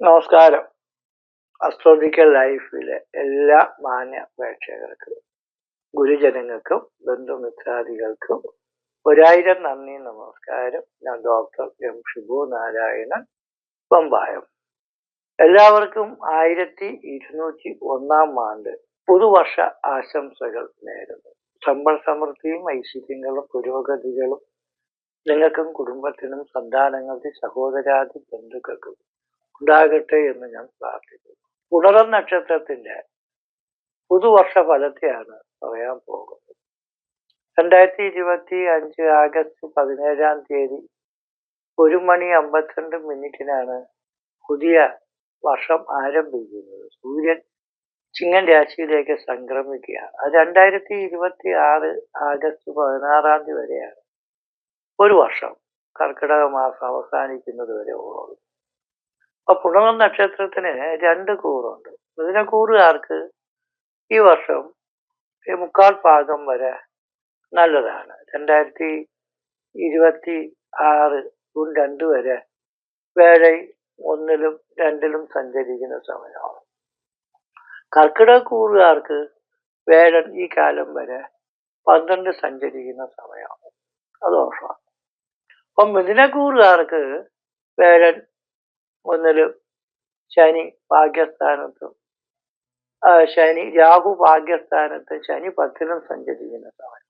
നമസ്കാരം. അസ്ട്രോളജിക്കൽ ലൈഫിലെ എല്ലാ മാന്യ പ്രേക്ഷകർക്കും ഗുരുജനങ്ങൾക്കും ബന്ധുമിത്രാദികൾക്കും ഒരായിരം നന്ദി നമസ്കാരം. ഞാൻ ഡോക്ടർ എം ഷിബു നാരായണൻ പമ്പായം. എല്ലാവർക്കും ആയിരത്തി ഇരുന്നൂറ്റി ഒന്നാം ആണ്ട് പുതുവർഷ ആശംസകൾ നേരുന്നു. സമ്പൽ സമൃദ്ധിയും ഐശ്വര്യങ്ങളും പുരോഗതികളും നിങ്ങൾക്കും കുടുംബത്തിനും സന്താനങ്ങൾക്കും സഹോദരാദി ബന്ധുക്കൾക്കും ഉണ്ടാകട്ടെ എന്ന് ഞാൻ പ്രാർത്ഥിക്കുന്നു. പുണറം നക്ഷത്രത്തിന്റെ പുതുവർഷ ഫലത്തെയാണ് പറയാൻ പോകുന്നത്. രണ്ടായിരത്തി ഇരുപത്തി അഞ്ച് ആഗസ്റ്റ് പതിനേഴാം തീയതി ഒരു മണി അമ്പത്തിരണ്ട് മിനിറ്റിനാണ് പുതിയ വർഷം ആരംഭിക്കുന്നത്. സൂര്യൻ ചിങ്ങൻ രാശിയിലേക്ക് സംക്രമിക്കുകയാണ് അത് രണ്ടായിരത്തി ഇരുപത്തി ആറ് ആഗസ്റ്റ് പതിനാറാം തീയതി വരെയാണ് ഒരു വർഷം കർക്കിടക മാസം അവസാനിക്കുന്നത് വരെ ഉള്ളത്. അപ്പൊ പുണർന്ന നക്ഷത്രത്തിന് രണ്ട് കൂറുണ്ട്. ഇതിനെ കൂറുകാർക്ക് ഈ വർഷം ഈ മുക്കാൽ ഭാഗം വരെ നല്ലതാണ്. രണ്ടായിരത്തി ഇരുപത്തി ആറ് ജൂൺ രണ്ട് വരെ വേഴ ഒന്നിലും രണ്ടിലും സഞ്ചരിക്കുന്ന സമയമാണ്. കർക്കിടക കൂറുകാർക്ക് വേഴൻ ഈ കാലം വരെ പന്ത്രണ്ട് സഞ്ചരിക്കുന്ന സമയമാണ്. അത് ദോഷമാണ് അപ്പം മിഥുനക്കൂറുകാർക്ക് വേഴൻ ഒന്നിലും ശനി ഭാഗ്യസ്ഥാനത്തും ശനി രാഹു ഭാഗ്യസ്ഥാനത്ത് ശനി പത്തിലും സഞ്ചരിക്കുന്ന സമയം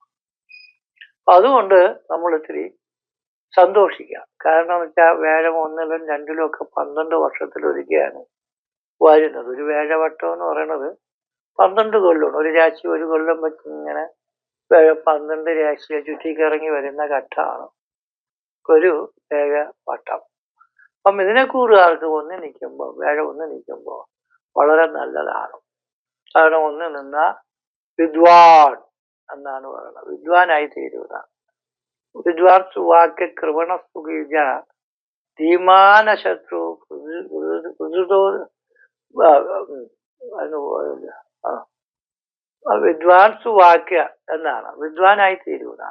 അതുകൊണ്ട് നമ്മൾ ഇത്തിരി സന്തോഷിക്കാം കാരണം വെച്ചാൽ വേഴം ഒന്നിലും രണ്ടിലും ഒക്കെ പന്ത്രണ്ട് വർഷത്തിലൊരിക്കലാണ് വരുന്നത്. ഒരു വേഴവട്ടം എന്ന് പറയുന്നത് പന്ത്രണ്ട് കൊല്ലമാണ് ഒരു രാശി ഒരു കൊല്ലം വെച്ച് ഇങ്ങനെ പന്ത്രണ്ട് രാശിയെ ചുറ്റിക്കിറങ്ങി വരുന്ന ഘട്ടമാണ് ഒരു വേഴ വട്ടം അപ്പം ഇതിനെ കൂറുകാർക്ക് ഒന്ന് നിൽക്കുമ്പോൾ വേഴ ഒന്ന് നിൽക്കുമ്പോൾ വളരെ നല്ലതാണ്. കാരണം ഒന്ന് നിന്ന വിദ്വാൻ എന്നാണ് പറയുന്നത്. വിദ്വാനായി തീരുക വിദ്വാൻ സുവാക്യ കൃപണ സുഖീജ ധീമാന ശത്രു വിദ്വാൻ സുവാക്യ എന്നാണ്. വിദ്വാനായി തീരുക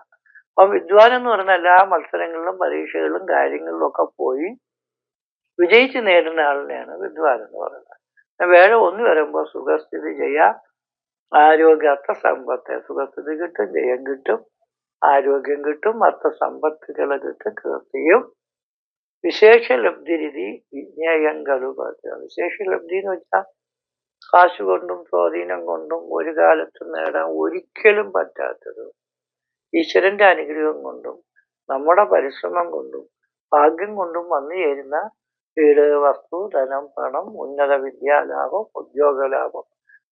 അപ്പൊ വിദ്വാൻ എന്ന് പറഞ്ഞ എല്ലാ മത്സരങ്ങളിലും പരീക്ഷകളിലും കാര്യങ്ങളിലും ഒക്കെ പോയി വിജയിച്ച് നേടുന്ന ആളിനെയാണ് വിദ്വാൻ എന്ന് പറയുന്നത്. വേറെ ഒന്ന് വരുമ്പോൾ സുഖസ്ഥിതി ചെയ്യാം ആരോഗ്യ അർത്ഥസമ്പത്ത് സുഖസ്ഥിതി കിട്ടും ജയം കിട്ടും ആരോഗ്യം കിട്ടും അർത്ഥസമ്പത്തുകൾ കിട്ടും കീർത്തിയും. വിശേഷ ലബ്ധി രീതി വിജ്ഞേയം വിശേഷലബ്ധി വിശേഷ ലബ്ധി എന്ന് വെച്ചാൽ കാശ് കൊണ്ടും സ്വാധീനം കൊണ്ടും ഒരു കാലത്തും നേടാൻ ഒരിക്കലും പറ്റാത്തത്. ഈശ്വരന്റെ അനുഗ്രഹം കൊണ്ടും നമ്മുടെ പരിശ്രമം കൊണ്ടും ഭാഗ്യം കൊണ്ടും വന്നു ചേരുന്ന വീട് വസ്തു ധനം പണം ഉന്നത വിദ്യാലാഭം ഉദ്യോഗ ലാഭം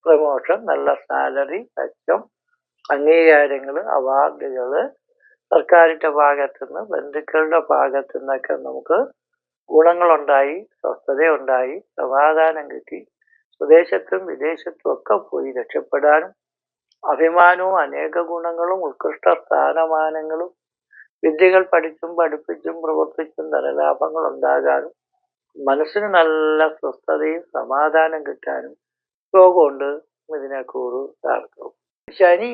പ്രമോഷൻ നല്ല സാലറി മെച്ചം അംഗീകാരങ്ങൾ അവാർഡുകൾ സർക്കാരിന്റെ ഭാഗത്തുനിന്ന് ബന്ധുക്കളുടെ ഭാഗത്തു നിന്നൊക്കെ നമുക്ക് ഗുണങ്ങളുണ്ടായി സ്വസ്ഥതയുണ്ടായി സമാധാനം കിട്ടി. സ്വദേശത്തും വിദേശത്തും ഒക്കെ പോയി രക്ഷപ്പെടാനും അഭിമാനവും അനേക ഗുണങ്ങളും ഉത്കൃഷ്ട സ്ഥാനമാനങ്ങളും വിദ്യകൾ പഠിച്ചും പഠിപ്പിച്ചും പ്രവർത്തിച്ചും ധനലാഭങ്ങൾ ഉണ്ടാകാനും മനസ്സിന് നല്ല സ്വസ്ഥതയും സമാധാനം കിട്ടാനും യോഗമുണ്ട് ഇതിനെക്കൂറ് താർക്കും ശനി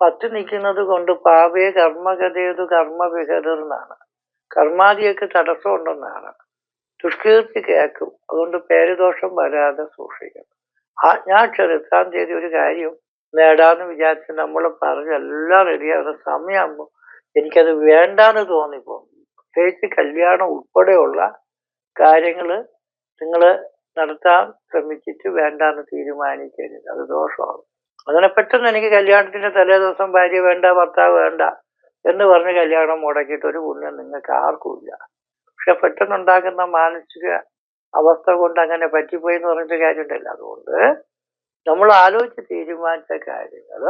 പത്ത് നിൽക്കുന്നത് കൊണ്ട് പാപയെ കർമ്മഗതേതു കർമ്മ വിഹതർന്നാണ് കർമാദിയൊക്കെ തടസ്സമുണ്ടെന്നാണ്. ദുഷ്കീർത്തി കേൾക്കും. അതുകൊണ്ട് പേരുദോഷം വരാതെ സൂക്ഷിക്കണം. ആജ്ഞാക്ഷരം എത്താം തീയതി ഒരു കാര്യം നേടാന്ന് വിചാരിച്ച് നമ്മൾ പറഞ്ഞ് എല്ലാം റെഡിയാകുന്ന സമയമാകുമ്പോൾ എനിക്കത് വേണ്ടാന്ന് തോന്നിപ്പോ പ്രത്യേകിച്ച് കല്യാണം ഉൾപ്പെടെയുള്ള കാര്യങ്ങൾ നിങ്ങൾ നടത്താൻ ശ്രമിച്ചിട്ട് വേണ്ടാന്ന് തീരുമാനിക്കരുത്. അത് ദോഷമാണ്. അങ്ങനെ പെട്ടെന്ന് എനിക്ക് കല്യാണത്തിന്റെ തലേ ദിവസം ഭാര്യ വേണ്ട ഭർത്താവ് വേണ്ട എന്ന് പറഞ്ഞ് കല്യാണം മുടക്കിയിട്ട് ഒരു പുണ്യം നിങ്ങൾക്ക് ആർക്കുമില്ല പക്ഷെ പെട്ടെന്നുണ്ടാക്കുന്ന മാനസിക അവസ്ഥ കൊണ്ട് അങ്ങനെ പറ്റിപ്പോയി എന്ന് പറഞ്ഞിട്ട് കാര്യമുണ്ടല്ലോ. അതുകൊണ്ട് നമ്മൾ ആലോചിച്ച് തീരുമാനിച്ച കാര്യങ്ങൾ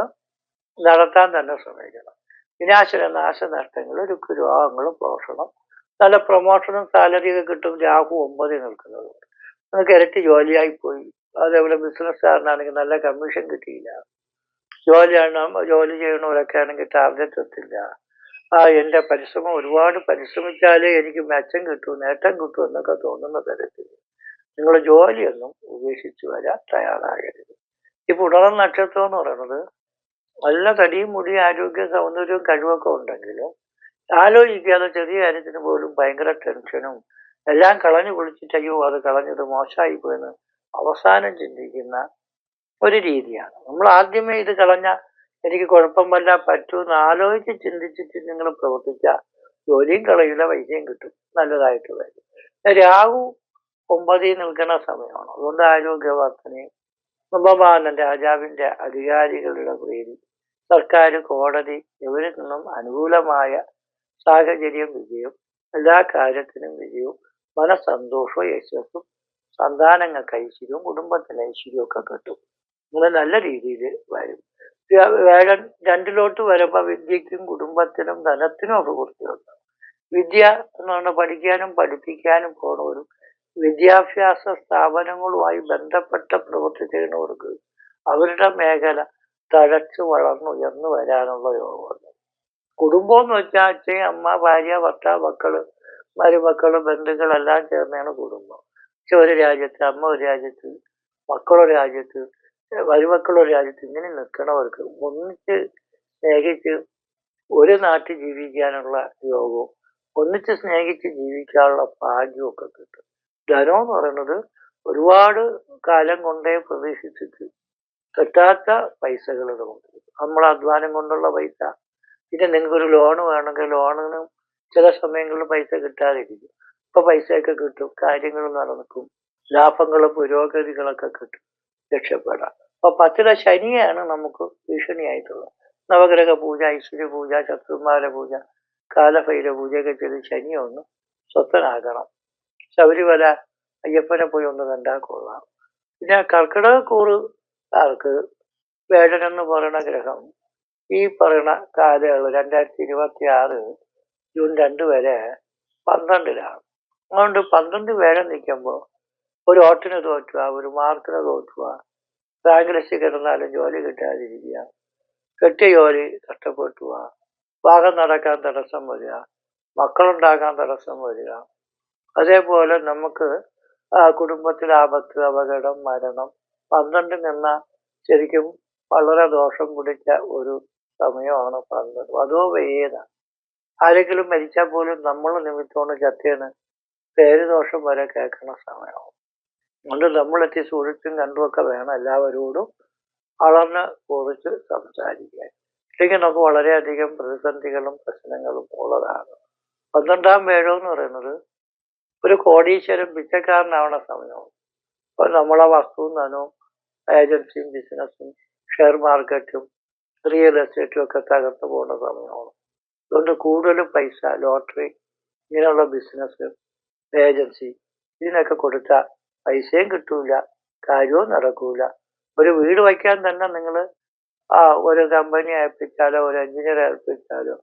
നടത്താൻ തന്നെ ശ്രമിക്കണം. വിനാശന നാശനഷ്ടങ്ങൾ രുക്കുരോഗങ്ങളും പോഷണം നല്ല പ്രൊമോഷനും സാലറിയൊക്കെ കിട്ടും. രാഹു ഒമ്പതിൽ നിൽക്കുന്നത്. നമുക്ക് ഇരട്ടി ജോലിയായി പോയി. അതേപോലെ ബിസിനസ്സുകാരനാണെങ്കിൽ നല്ല കമ്മീഷൻ കിട്ടിയില്ല. ജോലിയാണ് ജോലി ചെയ്യണവരൊക്കെ ആണെങ്കിൽ ടാർഗറ്റ് എത്തില്ല. ആ എന്റെ പരിശ്രമം ഒരുപാട് പരിശ്രമിച്ചാലേ എനിക്ക് മെച്ചം കിട്ടൂ നേട്ടം കിട്ടൂ എന്നൊക്കെ തോന്നുന്ന തരത്തിൽ നിങ്ങൾ ജോലിയൊന്നും ഉപേക്ഷിച്ച് വരാൻ തയ്യാറാകരുത്. ഈ പുണറം നക്ഷത്രം എന്ന് പറയുന്നത് നല്ല തടിയും മുടി ആരോഗ്യ സൗന്ദര്യവും കഴിവൊക്കെ ഉണ്ടെങ്കിലും ആലോചിക്കാതെ ചെറിയ കാര്യത്തിന് പോലും ഭയങ്കര ടെൻഷനും എല്ലാം കളഞ്ഞു കുളിച്ചിട്ട് അയ്യോ അത് കളഞ്ഞത് മോശമായി പോയെന്ന് അവസാനം ചിന്തിക്കുന്ന ഒരു രീതിയാണ്. നമ്മൾ ആദ്യമേ ഇത് കളഞ്ഞ എനിക്ക് കുഴപ്പം കുഴപ്പമല്ല പറ്റൂന്ന് ആലോചിച്ച് ചിന്തിച്ചിട്ട് നിങ്ങൾ പ്രവർത്തിച്ച ജോലിയും കളയില്ല പൈസയും കിട്ടും. നല്ലതായിട്ട് വരും രാഹു ഒമ്പതിൽ നിൽക്കുന്ന സമയമാണ്. അതുകൊണ്ട് ആരോഗ്യവർദ്ധനയും നവമാനൻ രാജാവിന്റെ അധികാരികളുടെ പ്രീതി സർക്കാർ കോടതി ഇവരിൽ നിന്നും അനുകൂലമായ സാഹചര്യം വിജയം എല്ലാ കാര്യത്തിനും വിജയവും മനസ്സന്തോഷവും യശസ്സും സന്താനങ്ങൾക്ക് ഐശ്വര്യവും കുടുംബത്തിന് ഐശ്വര്യവും ഒക്കെ കിട്ടും. നിങ്ങൾ നല്ല രീതിയിൽ വരും. വേഴൻ രണ്ടിലോട്ട് വരുമ്പോൾ വിദ്യക്കും കുടുംബത്തിനും ധനത്തിനും കുറിച്ചുണ്ട് വിദ്യ എന്ന് പറഞ്ഞാൽ പഠിക്കാനും പഠിപ്പിക്കാനും പോണവരും വിദ്യാഭ്യാസ സ്ഥാപനങ്ങളുമായി ബന്ധപ്പെട്ട പ്രവൃത്തി ചെയ്യുന്നവർക്ക് അവരുടെ മേഖല തഴച്ചു വളർന്നുയർന്നു വരാനുള്ള യോഗമുണ്ട്. കുടുംബം എന്ന് വെച്ചാൽ അച്ഛൻ അമ്മ ഭാര്യ ഭർത്താവ് മക്കൾ മരുമക്കൾ ബന്ധുക്കളെല്ലാം ചേർന്നാണ് കുടുംബം. അച്ഛൻ ഒരു രാജ്യത്ത് അമ്മ ഒരു രാജ്യത്ത് മക്കളൊരു രാജ്യത്ത് മരുമക്കളൊരു രാജ്യത്ത് ഇങ്ങനെ നിൽക്കണവർക്ക് ഒന്നിച്ച് സ്നേഹിച്ച് ഒരു നാട്ടിൽ ജീവിക്കാനുള്ള യോഗവും ഒന്നിച്ച് സ്നേഹിച്ച് ജീവിക്കാനുള്ള ഭാഗ്യവും ഒക്കെ കിട്ടും. ധനം എന്ന് പറയുന്നത് ഒരുപാട് കാലം കൊണ്ടേ പ്രതീക്ഷിച്ചിട്ട് കിട്ടാത്ത പൈസകൾ നമുക്ക് നമ്മൾ അധ്വാനം കൊണ്ടുള്ള പൈസ പിന്നെ നിങ്ങൾക്ക് ഒരു ലോൺ വേണമെങ്കിൽ ലോണിന് ചില സമയങ്ങളിൽ പൈസ കിട്ടാതിരിക്കും. ഇപ്പൊ പൈസയൊക്കെ കിട്ടും കാര്യങ്ങൾ നടക്കും ലാഭങ്ങളും പുരോഗതികളൊക്കെ കിട്ടും രക്ഷപ്പെടാം. അപ്പൊ പത്തിലെ ശനിയാണ് നമുക്ക് ഭീഷണിയായിട്ടുള്ളത്. നവഗ്രഹ പൂജ ഐശ്വര്യ പൂജ ശത്രുമാല പൂജ കാലഭൈര പൂജയൊക്കെ ചെയ്ത് ശനി ഒന്ന് സ്വസ്ഥനാകണം. ശബരിമല അയ്യപ്പനെ പോയി ഒന്ന് കണ്ടാൽ കൊള്ളാം. പിന്നെ കർക്കിടക കൂറുകാർക്ക് വേടൻ എന്ന് പറയുന്ന ഗ്രഹം ഈ പറയുന്ന കാലയളവ് രണ്ടായിരത്തി ഇരുപത്തി ആറ് ജൂൺ രണ്ട് വരെ പന്ത്രണ്ടിലാണ്. അതുകൊണ്ട് പന്ത്രണ്ട് വേഗം നിൽക്കുമ്പോൾ ഒരു ഓട്ടിന് തോറ്റുക ഒരു മാർക്കിന് തോറ്റുക റാങ്ക് ലിസ്റ്റ് കിടന്നാലും ജോലി കിട്ടാതിരിക്കുക. കെട്ടിയ ജോലി കഷ്ടപ്പെട്ടുക ഭാഗം നടക്കാൻ തടസ്സം വരിക. മക്കളുണ്ടാക്കാൻ തടസ്സം വരിക. അതേപോലെ നമുക്ക് കുടുംബത്തിൽ ആപത്ത് അപകടം മരണം പന്ത്രണ്ടിൽ നിന്ന ശരിക്കും വളരെ ദോഷം പിടിച്ച ഒരു സമയമാണ് പറഞ്ഞത്. അതോ വേദ ആരെങ്കിലും മരിച്ചാൽ പോലും നമ്മൾ നിമിത്തമാണ് ചത്തേണ് പേര് ദോഷം വരെ കേൾക്കുന്ന സമയമാവും അതുകൊണ്ട് നമ്മളെത്തി സൂക്ഷിച്ചും കണ്ടുമൊക്കെ വേണം എല്ലാവരോടും അളന്ന് കുറിച്ച് സംസാരിക്കാൻ. ഇല്ലെങ്കിൽ നമുക്ക് വളരെയധികം പ്രതിസന്ധികളും പ്രശ്നങ്ങളും ഉള്ളതാണ്. പന്ത്രണ്ടാം വേഴം എന്ന് പറയുന്നത് ഒരു കോടീശ്വരൻ പിച്ചക്കാരനാവണ സമയവും അപ്പോൾ നമ്മളെ വസ്തുവും ധനവും ഏജൻസിയും ബിസിനസ്സും ഷെയർ മാർക്കറ്റും റിയൽ എസ്റ്റേറ്റും ഒക്കെ തകർന്നു പോകുന്ന സമയമാണ്. അതുകൊണ്ട് കൂടുതലും പൈസ ലോട്ടറി ഇങ്ങനെയുള്ള ബിസിനസ് ഏജൻസി ഇതിനൊക്കെ കൊടുത്താൽ പൈസയും കിട്ടൂല കാര്യവും നടക്കൂല. ഒരു വീട് വയ്ക്കാൻ തന്നെ നിങ്ങൾ ആ ഒരു കമ്പനി ഏൽപ്പിച്ചാലോ ഒരു എഞ്ചിനീയറെ ഏൽപ്പിച്ചാലോ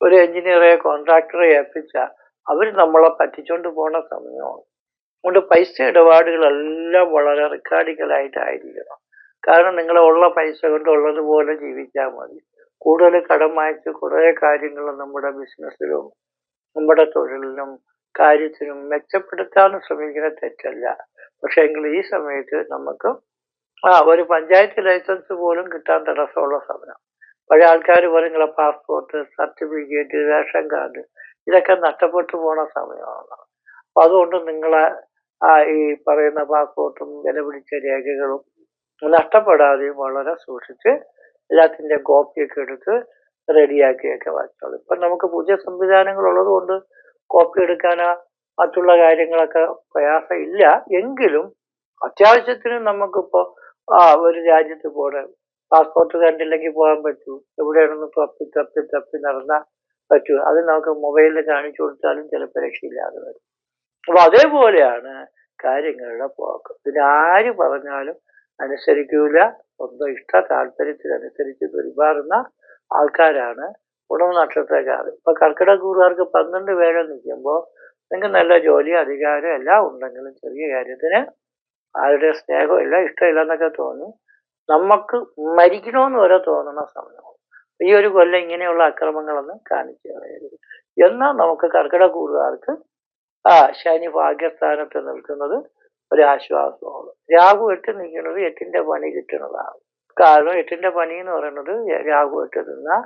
ഒരു എഞ്ചിനീയറെ കോൺട്രാക്ടറെ ഏൽപ്പിച്ചാൽ അവർ നമ്മളെ പറ്റിച്ചുകൊണ്ട് പോണ സമയമാണ്. അതുകൊണ്ട് പൈസ ഇടപാടുകളെല്ലാം വളരെ റിക്കാർഡിക്കലായിട്ടായിരിക്കണം കാരണം നിങ്ങൾ ഉള്ള പൈസ കൊണ്ട് ഉള്ളതുപോലെ ജീവിച്ചാൽ മതി. കൂടുതൽ കടം വാങ്ങിച്ച് കുറേ കാര്യങ്ങൾ നമ്മുടെ ബിസിനസ്സിലും നമ്മുടെ തൊഴിലിനും കാര്യത്തിനും മെച്ചപ്പെടുത്താൻ ശ്രമിക്കുന്ന തെറ്റല്ല. പക്ഷേ എങ്കിൽ ഈ സമയത്ത് നമുക്ക് ആ ഒരു പഞ്ചായത്ത് ലൈസൻസ് പോലും കിട്ടാൻ തടസ്സമുള്ള സമയം പഴയ ആൾക്കാർ പറയും നിങ്ങളെ പാസ്പോർട്ട് സർട്ടിഫിക്കറ്റ് റേഷൻ കാർഡ് ഇതൊക്കെ നഷ്ടപ്പെട്ടു പോണ സമയമാണ്. അപ്പൊ അതുകൊണ്ട് നിങ്ങളെ ആ ഈ പറയുന്ന പാസ്പോർട്ടും വില പിടിച്ച രേഖകളും നഷ്ടപ്പെടാതെയും വളരെ സൂക്ഷിച്ച് എല്ലാത്തിന്റെ കോപ്പിയൊക്കെ എടുത്ത് റെഡിയാക്കിയൊക്കെ വായിച്ചോളൂ ഇപ്പം നമുക്ക് പുതിയ സംവിധാനങ്ങൾ ഉള്ളത് കൊണ്ട് കോപ്പി എടുക്കാനോ മറ്റുള്ള കാര്യങ്ങളൊക്കെ പ്രയാസം ഇല്ല എങ്കിലും അത്യാവശ്യത്തിന് നമുക്കിപ്പോൾ ആ ഒരു രാജ്യത്ത് പോകണം പാസ്പോർട്ട് കണ്ടില്ലെങ്കിൽ പോകാൻ പറ്റൂ. എവിടെയാണെന്ന് തപ്പി തപ്പി തപ്പി നടന്നാൽ പറ്റൂ. അത് നമുക്ക് മൊബൈലിൽ കാണിച്ചു കൊടുത്താലും ചിലപ്പോൾ രക്ഷയില്ലാതെ വരും. അപ്പൊ അതേപോലെയാണ് കാര്യങ്ങളുടെ പോക്ക്. ആര് പറഞ്ഞാലും അനുസരിക്കൂല. സ്വന്തം ഇഷ്ട താല്പര്യത്തിനനുസരിച്ച് പെരുമാറുന്ന ആൾക്കാരാണ് ഉടമ നക്ഷത്രക്കാർ. ഇപ്പൊ കർക്കിടക കൂറുകാർക്ക് പന്ത്രണ്ട് പേരെ നിൽക്കുമ്പോൾ നിങ്ങൾക്ക് നല്ല ജോലി അധികാരം എല്ലാം ഉണ്ടെങ്കിലും ചെറിയ കാര്യത്തിന് ആരുടെ സ്നേഹമില്ല ഇഷ്ടമില്ല എന്നൊക്കെ തോന്നി. നമുക്ക് മരിക്കണമെന്ന് വരെ തോന്നുന്ന സമയമാണ് ഈ ഒരു കൊല്ലം ഇങ്ങനെയുള്ള അക്രമങ്ങളൊന്നും കാണിച്ചു കളയരുത് എന്നാൽ നമുക്ക് കർക്കിടക കൂറുകാർക്ക് ആ ശനി ഭാഗ്യസ്ഥാനത്ത് നിൽക്കുന്നത് ഒരു ആശ്വാസമാണ് രാഹു എട്ട് നിൽക്കുന്നത് എട്ടിന്റെ പണി കിട്ടുന്നതാണ്. കാരണം എട്ടിന്റെ പണി എന്ന് പറയുന്നത് രാഹു എട്ട് നിന്നാൽ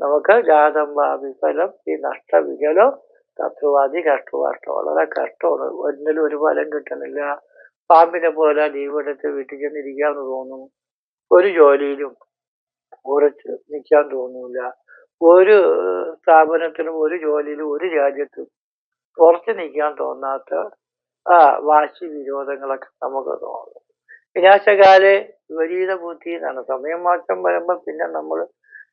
നമുക്ക് ജാതം വിഫലം ഈ നഷ്ടവികലം തത്വവാദി കഷ്ടവാർത്ത. വളരെ കഷ്ടമാണ്. ഒന്നിലും ഒരു ഫലം കിട്ടുന്നില്ല. പാമ്പിനെ പോലെ ലീവ് എടുത്ത് വീട്ടിൽ ചെന്നിരിക്കാന്ന് തോന്നും. ഒരു ജോലിയിലും ഉറച്ച് നിൽക്കാൻ തോന്നൂല. ഒരു സ്ഥാപനത്തിലും ഒരു ജോലിയിലും ഒരു രാജ്യത്തും ഉറച്ചു നിൽക്കാൻ തോന്നാത്ത ആ വാശി വിരോധങ്ങളൊക്കെ നമുക്ക് തോന്നും. വിനാശകാലെ വിപരീത ബുദ്ധി എന്നാണ് സമയം മാറ്റം വരുമ്പോൾ പിന്നെ നമ്മൾ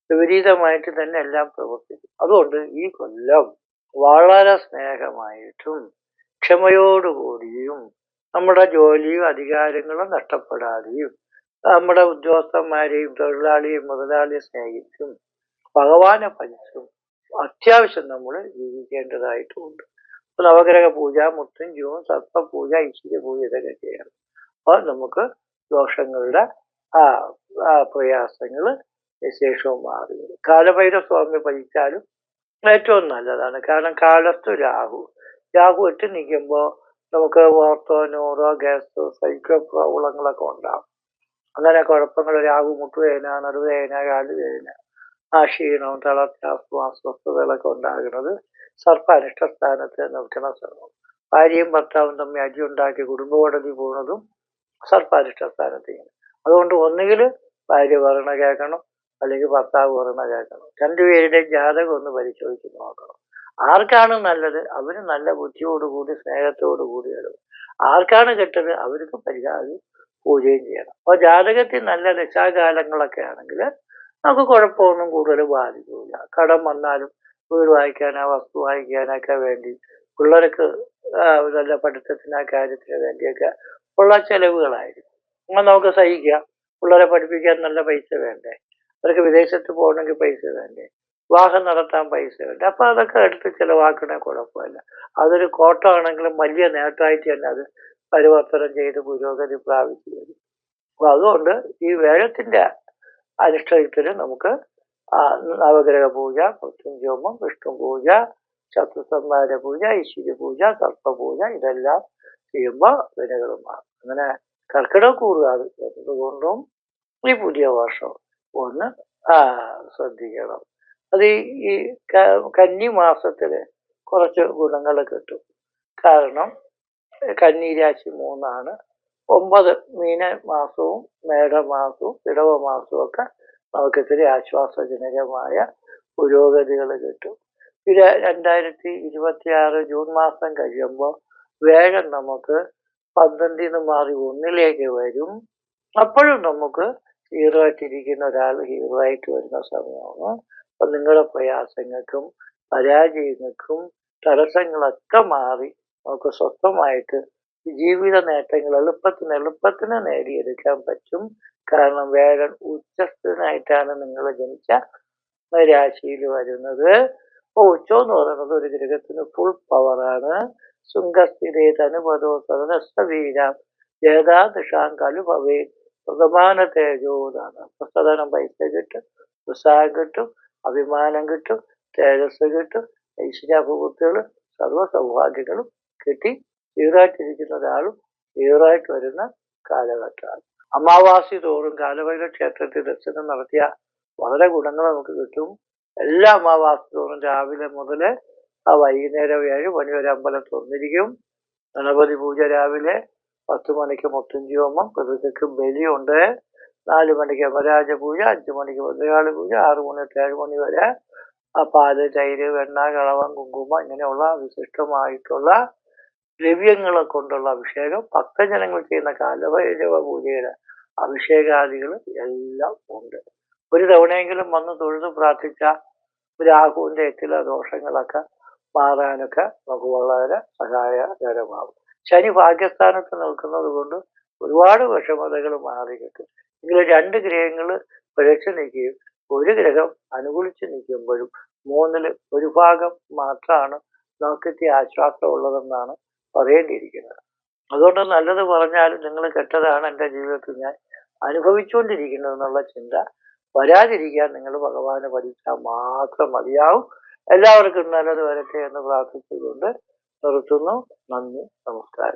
വിപരീതമായിട്ട് തന്നെ എല്ലാം പ്രവർത്തിക്കും. അതുകൊണ്ട് ഈ കൊല്ലം വളരെ സ്നേഹമായിട്ടും ക്ഷമയോടുകൂടിയും നമ്മുടെ ജോലിയും അധികാരങ്ങളും നഷ്ടപ്പെടാതെയും നമ്മുടെ ഉദ്യോഗസ്ഥന്മാരെയും തൊഴിലാളിയും മുതലാളിയെ സ്നേഹിച്ചും ഭഗവാനെ ഭജിച്ചും അത്യാവശ്യം നമ്മൾ ജീവിക്കേണ്ടതായിട്ടുമുണ്ട് അപ്പൊ നവഗ്രഹ പൂജ മുത്തഞ്ചുവും സർപ്പപൂജ ഐശ്വര്യ പൂജ ഇതൊക്കെ ചെയ്യണം. അപ്പോൾ നമുക്ക് ദോഷങ്ങളുടെ ആ പ്രയാസങ്ങൾ ശേഷവും മാറി കാലഭൈര സ്വാമി ഭജിച്ചാലും ഏറ്റവും നല്ലതാണ്. കാരണം കാലത്ത് രാഹു. രാഹു ഇട്ട് നിൽക്കുമ്പോൾ നമുക്ക് ഓർത്തോ ന്യൂറോ ഗ്യാസ് സൈക്കോ പ്രോബ്ലങ്ങളൊക്കെ ഉണ്ടാകും അങ്ങനെ കുഴപ്പങ്ങൾ രാഹു മുട്ടുവേദന നടുവേദന കാലുവേദന ആ ക്ഷീണവും തളർച്ച അസ്വസ്ഥതകളൊക്കെ ഉണ്ടാകുന്നത് സർപ്പാനിഷ്ട സ്ഥാനത്ത് നിൽക്കുന്ന ഭാര്യയും ഭർത്താവും തമ്മിൽ അടി ഉണ്ടാക്കി കുടുംബ കോടതി പോകുന്നതും സർപ്പരക്ഷ സ്ഥാനത്ത് അതുകൊണ്ട് ഒന്നുകിൽ ഭാര്യ പറയണ കേൾക്കണം അല്ലെങ്കിൽ ഭർത്താവ് പറയണ കേൾക്കണം. രണ്ടുപേരുടെയും ജാതകം ഒന്ന് പരിശോധിച്ച് നോക്കണം. ആർക്കാണ് നല്ലത്? അവർ നല്ല ബുദ്ധിയോടുകൂടി സ്നേഹത്തോടു കൂടി ഇടും ആർക്കാണ് കെട്ടത്? അവർക്ക് പരിഹാരം പൂജയും ചെയ്യണം. അപ്പോൾ ജാതകത്തിൽ നല്ല ദശാകാലങ്ങളൊക്കെ ആണെങ്കിൽ നമുക്ക് കുഴപ്പമൊന്നും കൂടുതൽ ബാധിക്കില്ല കടം വന്നാലും വീട് വായിക്കാനോ വസ്തു വാങ്ങിക്കാനൊക്കെ വേണ്ടി പിള്ളേർക്ക് നല്ല പഠിത്തത്തിന് ആ കാര്യത്തിന് വേണ്ടിയൊക്കെ ഉള്ള ചെലവുകളായിരിക്കും. അങ്ങനെ നമുക്ക് സഹിക്കാം. പിള്ളേരെ പഠിപ്പിക്കാൻ നല്ല പൈസ വേണ്ടേ? അവർക്ക് വിദേശത്ത് പോകണമെങ്കിൽ പൈസ വേണ്ടേ? വിവാഹം നടത്താൻ പൈസ വേണ്ടേ? അപ്പൊ അതൊക്കെ എടുത്ത് ചിലവാക്കണേ കുഴപ്പമില്ല. അതൊരു കോട്ടമാണെങ്കിലും വലിയ നേട്ടമായിട്ട് തന്നെ അത് പരിവർത്തനം ചെയ്ത് പുരോഗതി പ്രാപിച്ചു വരും. അതുകൊണ്ട് ഈ വേഴത്തിന്റെ അനുഷ്ഠാനത്തിന് നമുക്ക് നവഗ്രഹ പൂജ മൃത്യുഞ്ജോമം വിഷ്ണു പൂജ ശത്രുസംഹാര പൂജ ഈശ്വരി പൂജ സർപ്പപൂജ ഇതെല്ലാം ചെയ്യുമ്പോൾ വിനകളും മാറും അങ്ങനെ കർക്കിടക കൂറുകാർ എന്നതുകൊണ്ടും ഈ പുതിയ വർഷം ഒന്ന് ശ്രദ്ധിക്കണം. അത് ഈ കന്നി മാസത്തിൽ കുറച്ച് ഗുണങ്ങൾ കിട്ടും. കാരണം കന്നിരാശി മൂന്നാണ്. ഒമ്പത് മീന മാസവും മേടമാസവും ഇടവ മാസവും ഒക്കെ നമുക്ക് ഇത്തിരി ആശ്വാസജനകമായ പുരോഗതികൾ കിട്ടും. ഇത് രണ്ടായിരത്തി ഇരുപത്തി ആറ് ജൂൺ മാസം കഴിയുമ്പോൾ വേഗം നമുക്ക് പന്ത്രണ്ടിൽ നിന്ന് മാറി ഒന്നിലേക്ക് വരും. അപ്പോഴും നമുക്ക് ഹീറോ ആയിട്ടിരിക്കുന്ന ഒരാൾ ഹീറോ ആയിട്ട് വരുന്ന സമയമാണ്. അപ്പൊ നിങ്ങളുടെ പ്രയാസങ്ങൾക്കും പരാജയങ്ങൾക്കും തടസ്സങ്ങളൊക്കെ മാറി നമുക്ക് സ്വസ്ഥമായിട്ട് ജീവിത നേട്ടങ്ങൾ എളുപ്പത്തിന് എളുപ്പത്തിന് നേടിയെടുക്കാൻ പറ്റും. കാരണം വേഗൻ ഉച്ചസ്ഥനായിട്ടാണ് നിങ്ങൾ ജനിച്ച രാശിയിൽ വരുന്നത്. അപ്പോൾ ഉച്ച എന്ന് പറയുന്നത് ഒരു ഗ്രഹത്തിന് ഫുൾ പവറാണ് ശുംഗസ്ഥിരേതനുപദോ സദനസ്ഥവീരാം കലു പവേ പ്രധാന തേജോതാണ് പ്രസദനം പൈസ കിട്ടും ഉത്സാഹം കിട്ടും അഭിമാനം കിട്ടും തേജസ് കിട്ടും ഐശ്വര്യാഭൂത്തികളും സർവ സൗഭാഗ്യങ്ങളും കിട്ടി ഈറായിട്ടിരിക്കുന്ന ഒരാളും ഈറായിട്ട് വരുന്ന കാലഘട്ടമാണ്. അമാവാസി തോറും കാലഭൈര ക്ഷേത്രത്തിൽ ദർശനം നടത്തിയ വളരെ ഗുണങ്ങൾ നമുക്ക് കിട്ടും. എല്ലാ അമാവാസി തോറും രാവിലെ മുതൽ ആ വൈകുന്നേരം ഏഴ് മണി വരെ അമ്പലം തുറന്നിരിക്കും. ഗണപതി പൂജ രാവിലെ പത്ത് മണിക്ക് മുത്തഞ്ചി ഹോമം പ്രതിക്ക് ബലിയുണ്ട്. നാല് മണിക്ക് അപരാജ പൂജ അഞ്ച് മണിക്ക് ഭദ്രകാളി പൂജ ആറ് മണി തൊട്ട് ഏഴ് മണി വരെ ആ പാൽ തൈര് വെണ്ണ കളവം കുങ്കുമ ഇങ്ങനെയുള്ള വിശിഷ്ടമായിട്ടുള്ള ദ്രവ്യങ്ങളെ കൊണ്ടുള്ള അഭിഷേകം ഭക്തജനങ്ങൾ ചെയ്യുന്ന കാലഭൈരവ പൂജയുടെ അഭിഷേകാദികൾ എല്ലാം ഉണ്ട്. ഒരു തവണയെങ്കിലും വന്ന് തൊഴുത് പ്രാർത്ഥിച്ച രാഹുവിന്റെ എത്തില ദോഷങ്ങളൊക്കെ മാറാനൊക്കെ നമുക്ക് വളരെ സഹായകരമാകും. ശനി ഭാഗ്യസ്ഥാനത്ത് നിൽക്കുന്നത് കൊണ്ട് ഒരുപാട് വിഷമതകൾ മാറി കിട്ടും എങ്കിലും രണ്ട് ഗ്രഹങ്ങൾ പിഴച്ചു നിൽക്കുകയും ഒരു ഗ്രഹം അനുകൂലിച്ച് നിൽക്കുമ്പോഴും മൂന്നിൽ ഒരു ഭാഗം മാത്രമാണ് നമുക്കെത്തി ആശ്വാസം ഉള്ളതെന്നാണ് പറയേണ്ടിയിരിക്കുന്നത്. അതുകൊണ്ട് നല്ലത് പറഞ്ഞാലും നിങ്ങൾ കെട്ടതാണ് എന്റെ ജീവിതത്തിൽ ഞാൻ അനുഭവിച്ചുകൊണ്ടിരിക്കുന്നത് എന്നുള്ള ചിന്ത വരാതിരിക്കാൻ നിങ്ങൾ ഭഗവാനെ പഠിച്ചാൽ മാത്രം മതിയാവും. എല്ലാവർക്കും നല്ലത് വരട്ടെ എന്ന് പ്രാർത്ഥിച്ചുകൊണ്ട് നിർത്തുന്നു. നന്ദി നമസ്കാരം.